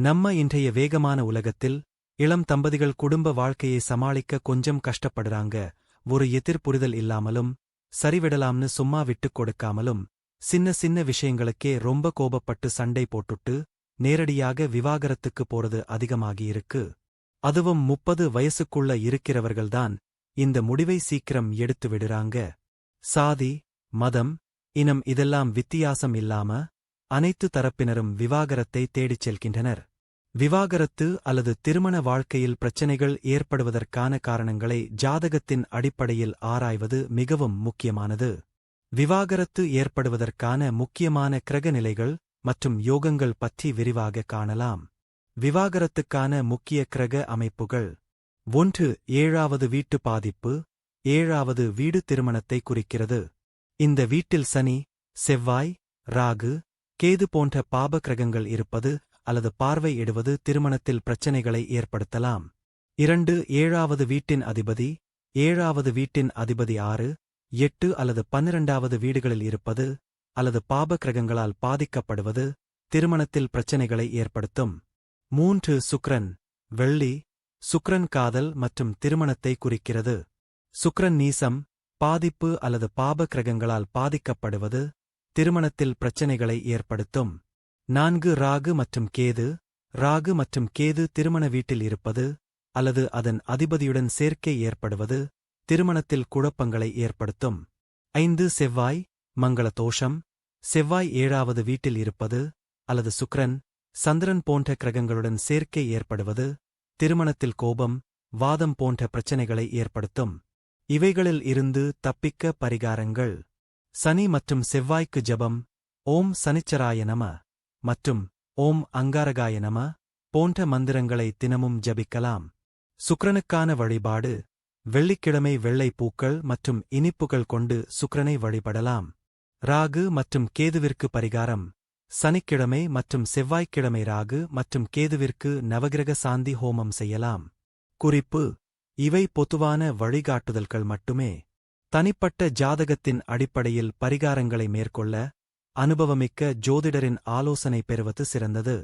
நம்ம இன்றைய வேகமான உலகத்தில் இளம் தம்பதிகள் குடும்ப வாழ்க்கையை சமாளிக்க கொஞ்சம் கஷ்டப்படுறாங்க. ஒரு எதிர்புரிதல் இல்லாமலும் சரிவிடலாம்னு சும்மா விட்டுக் கொடுக்காமலும் சின்ன சின்ன விஷயங்களுக்கே ரொம்ப கோபப்பட்டு சண்டை போட்டுட்டு நேரடியாக விவாகரத்துக்கு போறது அதிகமாகியிருக்கு அதுவும் முப்பது வயசுக்குள்ள இருக்கிறவர்கள்தான் இந்த முடிவை சீக்கிரம் எடுத்து விடுறாங்க. சாதி மதம் இனம் இதெல்லாம் வித்தியாசம் இல்லாம அனைத்து தரப்பினரும் விவாகரத்தை தேடிச் செல்கின்றனர். விவாகரத்து அல்லது திருமண வாழ்க்கையில் பிரச்சனைகள் ஏற்படுவதற்கான காரணங்களை ஜாதகத்தின் அடிப்படையில் ஆராய்வது மிகவும் முக்கியமானது. விவாகரத்து ஏற்படுவதற்கான முக்கியமான கிரகநிலைகள் மற்றும் யோகங்கள் பற்றி விரிவாக காணலாம். விவாகரத்துக்கான முக்கிய கிரக அமைப்புகள். ஒன்று ஏழாவது வீட்டு பாதிப்பு. ஏழாவது வீடு திருமணத்தை குறிக்கிறது. இந்த வீட்டில் சனி செவ்வாய் ராகு கேது போன்ற பாப கிரகங்கள் இருப்பது அல்லது பார்வை இடுவது திருமணத்தில் பிரச்சனைகளை ஏற்படுத்தலாம். இரண்டு ஏழாவது வீட்டின் அதிபதி ஏழாவது வீட்டின் அதிபதி ஆறு எட்டு அல்லது பன்னிரண்டாவது வீடுகளில் இருப்பது அல்லது பாப கிரகங்களால் பாதிக்கப்படுவது திருமணத்தில் பிரச்சனைகளை ஏற்படுத்தும். மூன்று சுக்ரன் வெள்ளி சுக்ரன் காதல் மற்றும் திருமணத்தை குறிக்கிறது. சுக்ரன் நீசம் பாதிப்பு அல்லது பாப கிரகங்களால் பாதிக்கப்படுவது திருமணத்தில் பிரச்சனைகளை ஏற்படுத்தும். நான்கு ராகு மற்றும் கேது ராகு மற்றும் கேது திருமண வீட்டில் இருப்பது அல்லது அதன் அதிபதியுடன் சேர்க்கை ஏற்படுவது திருமணத்தில் குழப்பங்களை ஏற்படுத்தும். ஐந்து செவ்வாய் மங்கள தோஷம் செவ்வாய் ஏழாவது வீட்டில் இருப்பது அல்லது சுக்ரன் சந்திரன் போன்ற கிரகங்களுடன் சேர்க்கை ஏற்படுவது திருமணத்தில் கோபம் வாதம் போன்ற பிரச்சனைகளை ஏற்படுத்தும். இவைகளில் இருந்து தப்பிக்க பரிகாரங்கள். சனி மற்றும் செவ்வாய்க்கு ஜபம். ஓம் சனிச்சராய நம. மற்றும் ஓம் அங்காரகாய நம போன்ற மந்திரங்களை தினமும் ஜபிக்கலாம். சுக்ரனுக்கான வழிபாடு வெள்ளிக்கிழமை வெள்ளை பூக்கள் மற்றும் இனிப்புகள் கொண்டு சுக்ரனை வழிபடலாம். ராகு மற்றும் கேதுவிற்கு பரிகாரம் சனிக்கிழமை மற்றும் செவ்வாய்க்கிழமை ராகு மற்றும் கேதுவிற்கு நவகிரக சாந்தி ஹோமம் செய்யலாம். குறிப்பு இவை பொதுவான வழிகாட்டுதல்கள் மட்டுமே. தனிப்பட்ட ஜாதகத்தின் அடிப்படையில் பரிகாரங்களை மேற்கொள்ள அனுபவமிக்க ஜோதிடரின் ஆலோசனை பெறுவது சிறந்தது.